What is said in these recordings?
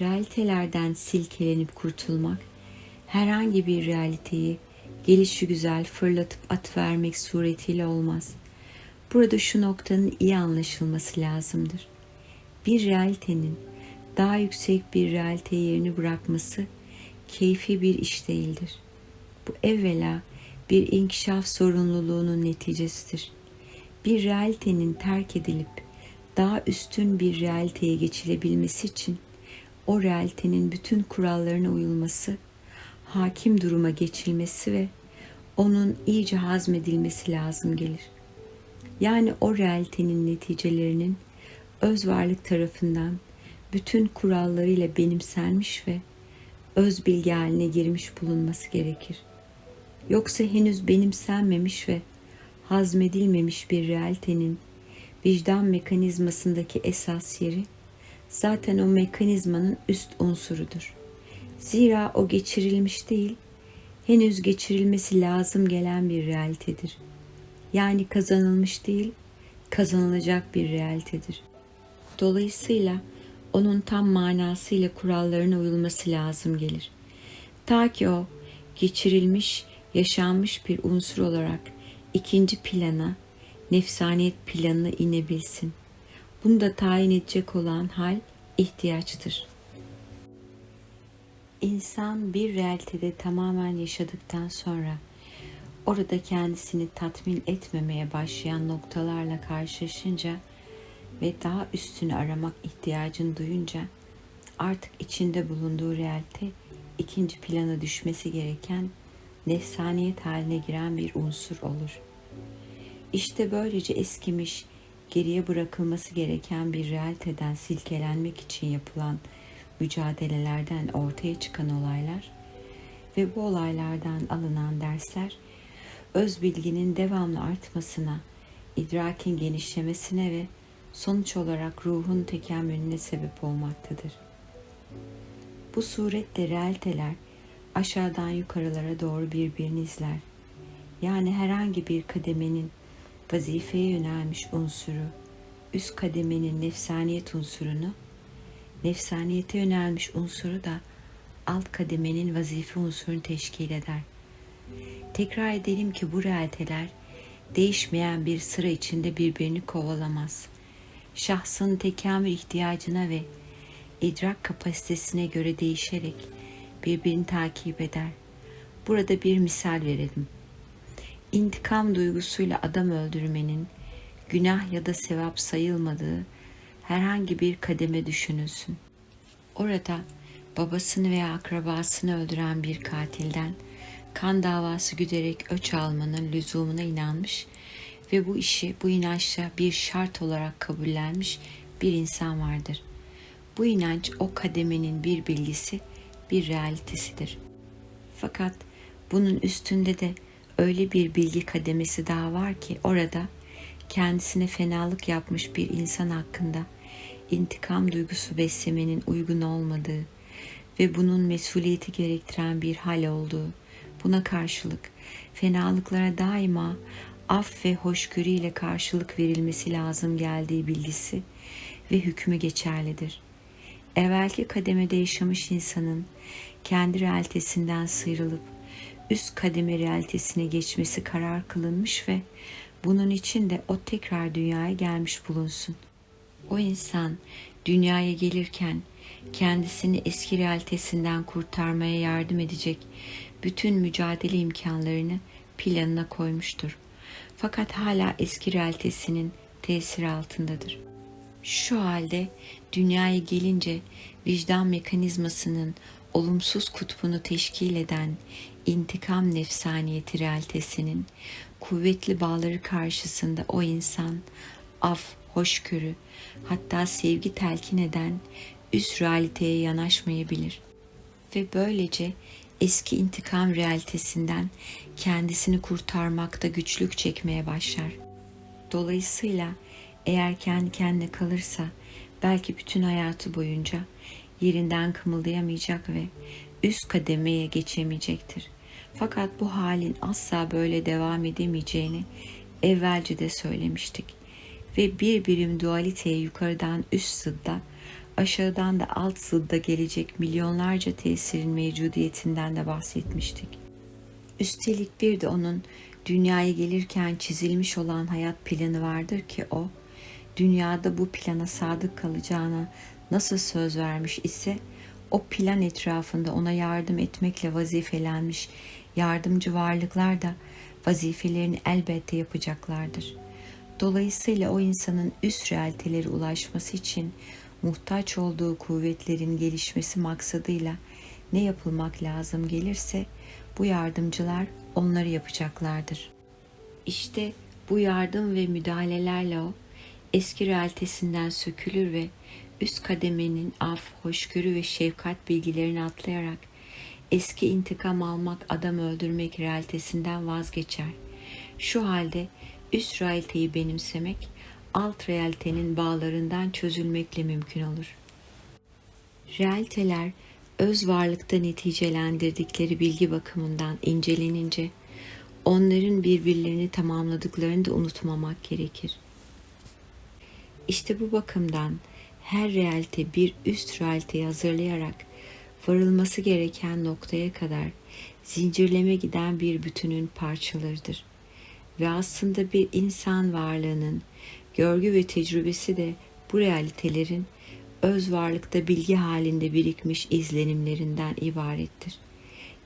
realitelerden silkelenip kurtulmak, herhangi bir realiteyi gelişi güzel fırlatıp at vermek suretiyle olmaz. Burada şu noktanın iyi anlaşılması lazımdır. Bir realitenin daha yüksek bir realite yerini bırakması keyfi bir iş değildir. Bu evvela bir inkişaf sorumluluğunun neticesidir. Bir realitenin terk edilip daha üstün bir realiteye geçilebilmesi için o realitenin bütün kurallarına uyulması, hakim duruma geçilmesi ve onun iyice hazmedilmesi lazım gelir. Yani o realitenin neticelerinin öz varlık tarafından bütün kurallarıyla benimsenmiş ve öz bilgi haline girmiş bulunması gerekir. Yoksa henüz benimsenmemiş ve hazmedilmemiş bir realitenin vicdan mekanizmasındaki esas yeri zaten o mekanizmanın üst unsurudur. Zira o geçirilmiş değil, henüz geçirilmesi lazım gelen bir realitedir. Yani kazanılmış değil, kazanılacak bir realitedir. Dolayısıyla onun tam manasıyla kurallarına uyulması lazım gelir. Ta ki o geçirilmiş, yaşanmış bir unsur olarak ikinci plana, nefsaniyet planına inebilsin. Bunu da tayin edecek olan hal ihtiyaçtır. İnsan bir realitede tamamen yaşadıktan sonra orada kendisini tatmin etmemeye başlayan noktalarla karşılaşınca ve daha üstünü aramak ihtiyacını duyunca artık içinde bulunduğu realite ikinci plana düşmesi gereken nefsaniyet haline giren bir unsur olur. İşte böylece eskimiş, geriye bırakılması gereken bir realiteden silkelenmek için yapılan mücadelelerden ortaya çıkan olaylar ve bu olaylardan alınan dersler öz bilginin devamlı artmasına, idrakin genişlemesine ve sonuç olarak ruhun tekemmülüne sebep olmaktadır. Bu suretle realiteler aşağıdan yukarılara doğru birbirini izler. Yani herhangi bir kademenin vazifeye yönelmiş unsuru, üst kademenin nefsaniyet unsurunu, nefsaniyete yönelmiş unsuru da alt kademenin vazife unsurunu teşkil eder. Tekrar edelim ki bu realiteler değişmeyen bir sıra içinde birbirini kovalamaz. Şahsın tekamül ihtiyacına ve idrak kapasitesine göre değişerek birbirini takip eder. Burada bir misal verelim. İntikam duygusuyla adam öldürmenin günah ya da sevap sayılmadığı herhangi bir kademe düşünülsün. Orada babasını veya akrabasını öldüren bir katilden kan davası güderek öç almanın lüzumuna inanmış ve bu işi bu inançla bir şart olarak kabullenmiş bir insan vardır. Bu inanç o kademenin bir bilgisi, bir realitesidir. Fakat bunun üstünde de öyle bir bilgi kademesi daha var ki orada kendisine fenalık yapmış bir insan hakkında intikam duygusu beslemenin uygun olmadığı ve bunun mesuliyeti gerektiren bir hal olduğu, buna karşılık fenalıklara daima af ve hoşgörü ile karşılık verilmesi lazım geldiği bilgisi ve hükmü geçerlidir. Evvelki kademede yaşamış insanın kendi realitesinden sıyrılıp üst kademe realitesine geçmesi karar kılınmış ve bunun için de o tekrar dünyaya gelmiş bulunsun. O insan dünyaya gelirken kendisini eski realitesinden kurtarmaya yardım edecek bütün mücadele imkanlarını planına koymuştur. Fakat hala eski realitesinin tesiri altındadır. Şu halde dünyaya gelince vicdan mekanizmasının olumsuz kutbunu teşkil eden intikam nefsaniyeti realitesinin kuvvetli bağları karşısında o insan af, hoşgörü, hatta sevgi telkin eden üst realiteye yanaşmayabilir. Ve böylece eski intikam realitesinden kendisini kurtarmakta güçlük çekmeye başlar. Dolayısıyla eğer kendi kendine kalırsa belki bütün hayatı boyunca yerinden kımıldayamayacak ve üst kademeye geçemeyecektir. Fakat bu halin asla böyle devam edemeyeceğini evvelce de söylemiştik. Ve bir birim dualiteye yukarıdan üst sıdda aşağıdan da alt zıdda gelecek milyonlarca tesirin mevcudiyetinden de bahsetmiştik. Üstelik bir de onun dünyaya gelirken çizilmiş olan hayat planı vardır ki o, dünyada bu plana sadık kalacağına nasıl söz vermiş ise o plan etrafında ona yardım etmekle vazifelenmiş yardımcı varlıklar da vazifelerini elbette yapacaklardır. Dolayısıyla o insanın üst realitelere ulaşması için muhtaç olduğu kuvvetlerin gelişmesi maksadıyla ne yapılmak lazım gelirse bu yardımcılar onları yapacaklardır. İşte bu yardım ve müdahalelerle o eski realitesinden sökülür ve üst kademenin af, hoşgörü ve şefkat bilgilerini atlayarak eski intikam almak, adam öldürmek realitesinden vazgeçer. Şu halde üst realiteyi benimsemek, alt realitenin bağlarından çözülmekle mümkün olur. Realiteler öz varlıkta neticelendirdikleri bilgi bakımından incelenince onların birbirlerini tamamladıklarını da unutmamak gerekir. İşte bu bakımdan her realite bir üst realiteyi hazırlayarak varılması gereken noktaya kadar zincirleme giden bir bütünün parçalarıdır. Ve aslında bir insan varlığının görgü ve tecrübesi de bu realitelerin öz varlıkta bilgi halinde birikmiş izlenimlerinden ibarettir.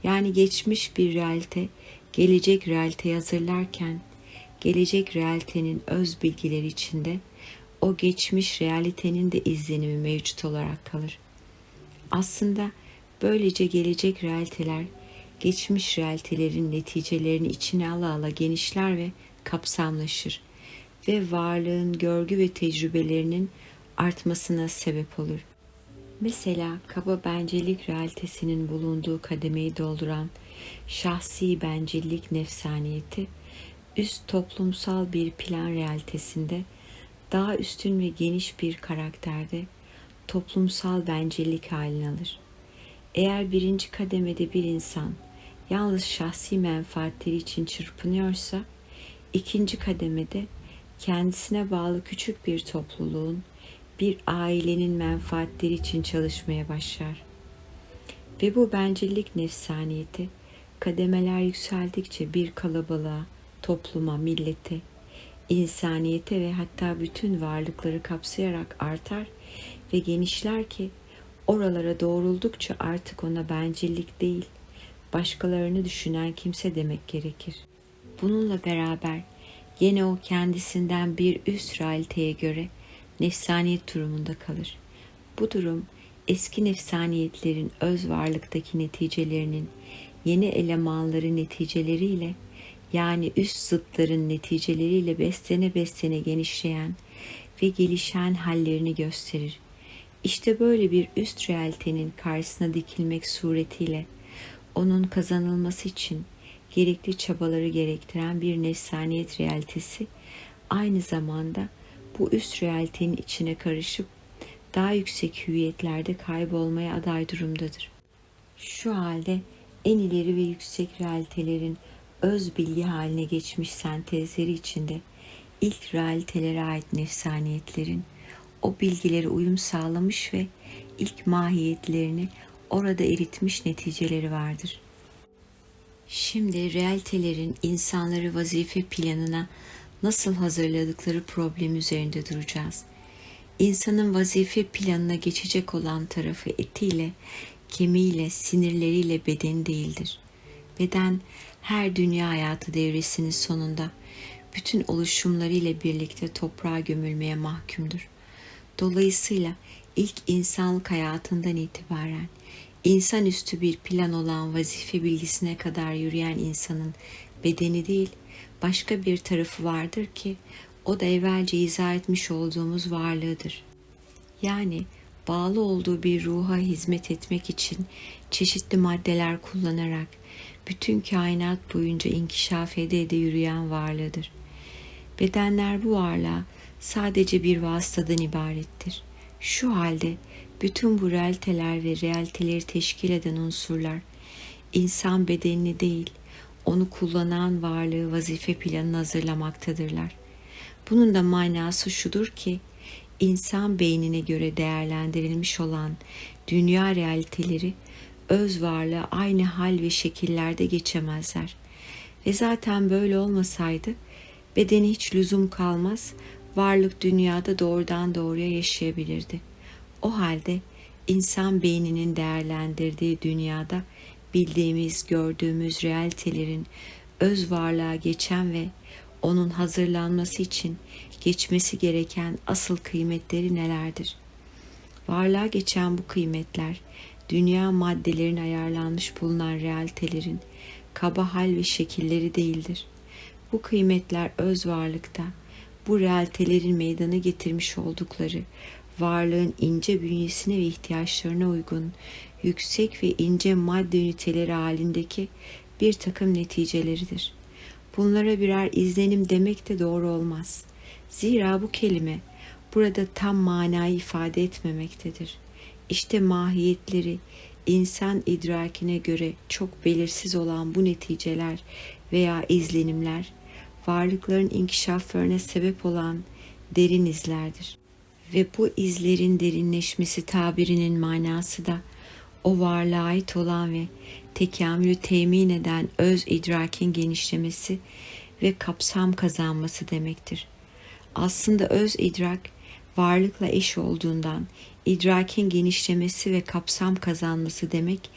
Yani geçmiş bir realite, gelecek realite hazırlarken, gelecek realitenin öz bilgileri içinde o geçmiş realitenin de izlenimi mevcut olarak kalır. Aslında böylece gelecek realiteler, geçmiş realitelerin neticelerini içine ala ala genişler ve kapsamlaşır ve varlığın görgü ve tecrübelerinin artmasına sebep olur. Mesela kaba bencillik realitesinin bulunduğu kademeyi dolduran şahsi bencillik nefsaniyeti, üst toplumsal bir plan realitesinde daha üstün ve geniş bir karakterde toplumsal bencillik halini alır. Eğer birinci kademede bir insan yalnız şahsi menfaatleri için çırpınıyorsa, ikinci kademede kendisine bağlı küçük bir topluluğun, bir ailenin menfaatleri için çalışmaya başlar. Ve bu bencillik nefsaniyeti kademeler yükseldikçe bir kalabalığa, topluma, millete, insaniyete ve hatta bütün varlıkları kapsayarak artar ve genişler ki oralara doğruldukça artık ona bencillik değil, başkalarını düşünen kimse demek gerekir. Bununla beraber Yine o kendisinden bir üst realiteye göre nefsaniyet durumunda kalır. Bu durum eski nefsaniyetlerin öz varlıktaki neticelerinin yeni elemanları neticeleriyle yani üst zıtların neticeleriyle beslene beslene genişleyen ve gelişen hallerini gösterir. İşte böyle bir üst realitenin karşısına dikilmek suretiyle onun kazanılması için gerekli çabaları gerektiren bir nefsaniyet realitesi aynı zamanda bu üst realitenin içine karışıp daha yüksek hüviyetlerde kaybolmaya aday durumdadır. Şu halde en ileri ve yüksek realitelerin öz bilgi haline geçmiş sentezleri içinde ilk realitelere ait nefsaniyetlerin o bilgilere uyum sağlamış ve ilk mahiyetlerini orada eritmiş neticeleri vardır.'' Şimdi realitelerin insanları vazife planına nasıl hazırladıkları problem üzerinde duracağız. İnsanın vazife planına geçecek olan tarafı etiyle, kemiğiyle, sinirleriyle beden değildir. Beden her dünya hayatı devresinin sonunda bütün oluşumlarıyla birlikte toprağa gömülmeye mahkumdur. Dolayısıyla ilk insanlık hayatından itibaren insanüstü bir plan olan vazife bilgisine kadar yürüyen insanın bedeni değil, başka bir tarafı vardır ki o da evvelce izah etmiş olduğumuz varlığıdır. Yani bağlı olduğu bir ruha hizmet etmek için çeşitli maddeler kullanarak bütün kainat boyunca inkişaf ede ede yürüyen varlığıdır. Bedenler bu varlığa sadece bir vasıtadan ibarettir. Şu halde bütün bu realiteler ve realiteleri teşkil eden unsurlar insan bedenini değil, onu kullanan varlığı vazife planını hazırlamaktadırlar. Bunun da manası şudur ki, insan beynine göre değerlendirilmiş olan dünya realiteleri öz varlığı aynı hal ve şekillerde geçemezler. Ve zaten böyle olmasaydı bedeni hiç lüzum kalmaz, varlık dünyada doğrudan doğruya yaşayabilirdi. O halde insan beyninin değerlendirdiği dünyada bildiğimiz, gördüğümüz realitelerin öz varlığa geçen ve onun hazırlanması için geçmesi gereken asıl kıymetleri nelerdir? Varlığa geçen bu kıymetler, dünya maddelerin ayarlanmış bulunan realitelerin kaba hal ve şekilleri değildir. Bu kıymetler öz varlıkta, bu realitelerin meydana getirmiş oldukları varlığın ince bünyesine ve ihtiyaçlarına uygun yüksek ve ince madde üniteleri halindeki bir takım neticeleridir. Bunlara birer izlenim demek de doğru olmaz. Zira bu kelime burada tam manayı ifade etmemektedir. İşte mahiyetleri insan idrakine göre çok belirsiz olan bu neticeler veya izlenimler varlıkların inkişaflarına sebep olan derin izlerdir. Ve bu izlerin derinleşmesi tabirinin manası da o varlığa ait olan ve tekamülü temin eden öz idrakin genişlemesi ve kapsam kazanması demektir. Aslında öz idrak varlıkla eş olduğundan idrakin genişlemesi ve kapsam kazanması demek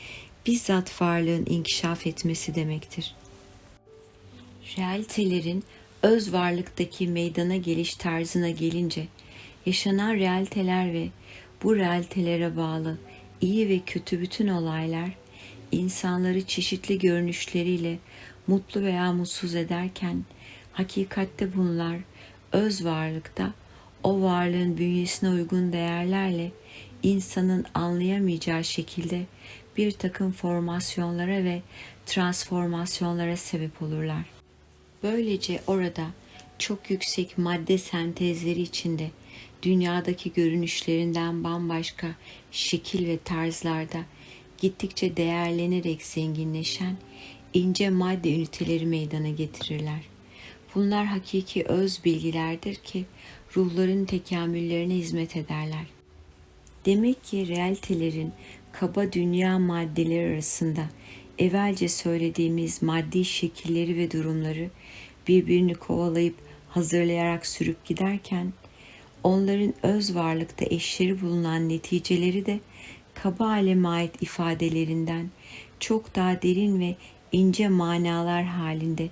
bizzat varlığın inkişaf etmesi demektir. Realitelerin öz varlıktaki meydana geliş tarzına gelince yaşanan realiteler ve bu realitelere bağlı iyi ve kötü bütün olaylar insanları çeşitli görünüşleriyle mutlu veya mutsuz ederken hakikatte bunlar öz varlıkta o varlığın bünyesine uygun değerlerle insanın anlayamayacağı şekilde bir takım formasyonlara ve transformasyonlara sebep olurlar. Böylece orada çok yüksek madde sentezleri içinde dünyadaki görünüşlerinden bambaşka şekil ve tarzlarda gittikçe değerlenerek zenginleşen ince madde üniteleri meydana getirirler. Bunlar hakiki öz bilgilerdir ki ruhların tekamüllerine hizmet ederler. Demek ki realitelerin kaba dünya maddeleri arasında evvelce söylediğimiz maddi şekilleri ve durumları birbirini kovalayıp hazırlayarak sürüp giderken onların öz varlıkta eşleri bulunan neticeleri de kaba aleme ait ifadelerinden çok daha derin ve ince manalar halinde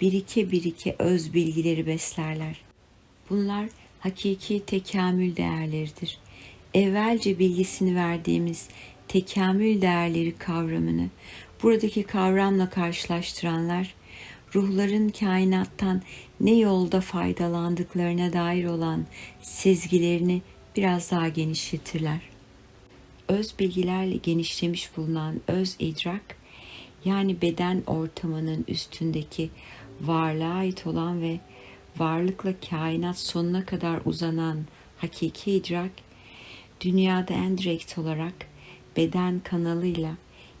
birike birike öz bilgileri beslerler. Bunlar hakiki tekamül değerleridir. Evvelce bilgisini verdiğimiz tekamül değerleri kavramını buradaki kavramla karşılaştıranlar ruhların kainattan ne yolda faydalandıklarına dair olan sezgilerini biraz daha genişletirler. Öz bilgilerle genişlemiş bulunan öz idrak, yani beden ortamının üstündeki varlığa ait olan ve varlıkla kainat sonuna kadar uzanan hakiki idrak, dünyada en direkt olarak beden kanalıyla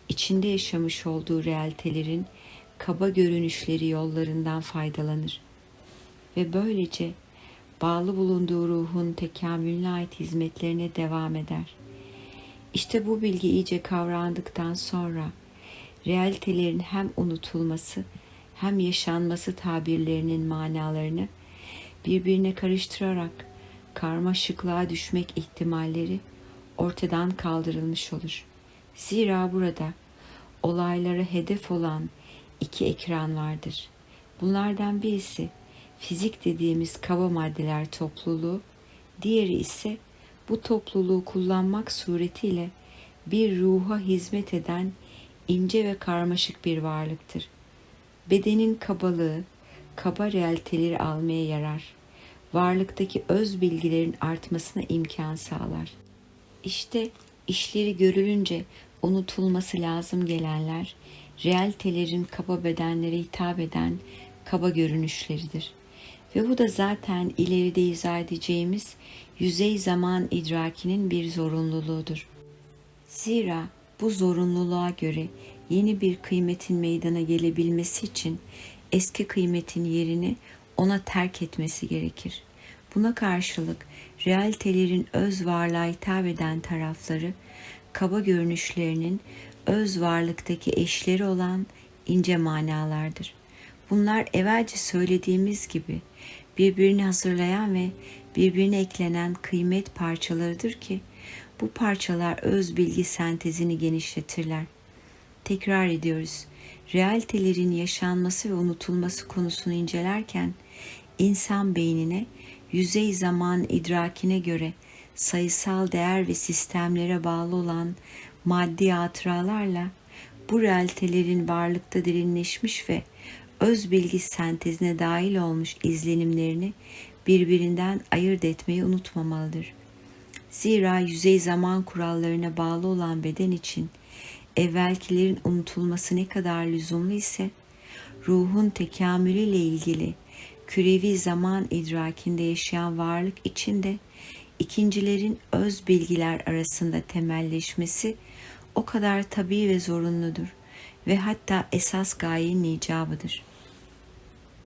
içinde yaşamış olduğu realitelerin kaba görünüşleri yollarından faydalanır ve böylece bağlı bulunduğu ruhun tekamülüne ait hizmetlerine devam eder. İşte bu bilgi iyice kavrandıktan sonra realitelerin hem unutulması hem yaşanması tabirlerinin manalarını birbirine karıştırarak karmaşıklığa düşmek ihtimalleri ortadan kaldırılmış olur. Zira burada olaylara hedef olan iki ekran vardır. Bunlardan birisi fizik dediğimiz kaba maddeler topluluğu, diğeri ise bu topluluğu kullanmak suretiyle bir ruha hizmet eden ince ve karmaşık bir varlıktır. Bedenin kabalığı, kaba realiteleri almaya yarar. Varlıktaki öz bilgilerin artmasına imkan sağlar. İşte işleri görülünce unutulması lazım gelenler, realitelerin kaba bedenlere hitap eden kaba görünüşleridir. Ve bu da zaten ileride izah edeceğimiz yüzey zaman idrakinin bir zorunluluğudur. Zira bu zorunluluğa göre yeni bir kıymetin meydana gelebilmesi için eski kıymetin yerini ona terk etmesi gerekir. Buna karşılık realitelerin öz varlığa hitap eden tarafları, kaba görünüşlerinin öz varlıktaki eşleri olan ince manalardır. Bunlar evvelce söylediğimiz gibi birbirini hazırlayan ve birbirine eklenen kıymet parçalarıdır ki bu parçalar öz bilgi sentezini genişletirler. Tekrar ediyoruz. Realitelerin yaşanması ve unutulması konusunu incelerken insan beynine yüzey zaman idrakine göre sayısal değer ve sistemlere bağlı olan maddi hatıralarla bu realitelerin varlıkta derinleşmiş ve öz bilgi sentezine dahil olmuş izlenimlerini birbirinden ayırt etmeyi unutmamalıdır. Zira yüzey zaman kurallarına bağlı olan beden için evvelkilerin unutulması ne kadar lüzumlu ise ruhun tekamülüyle ilgili kürevi zaman idrakinde yaşayan varlık için de ikincilerin öz bilgiler arasında temelleşmesi o kadar tabii ve zorunludur ve hatta esas gayenin icabıdır.''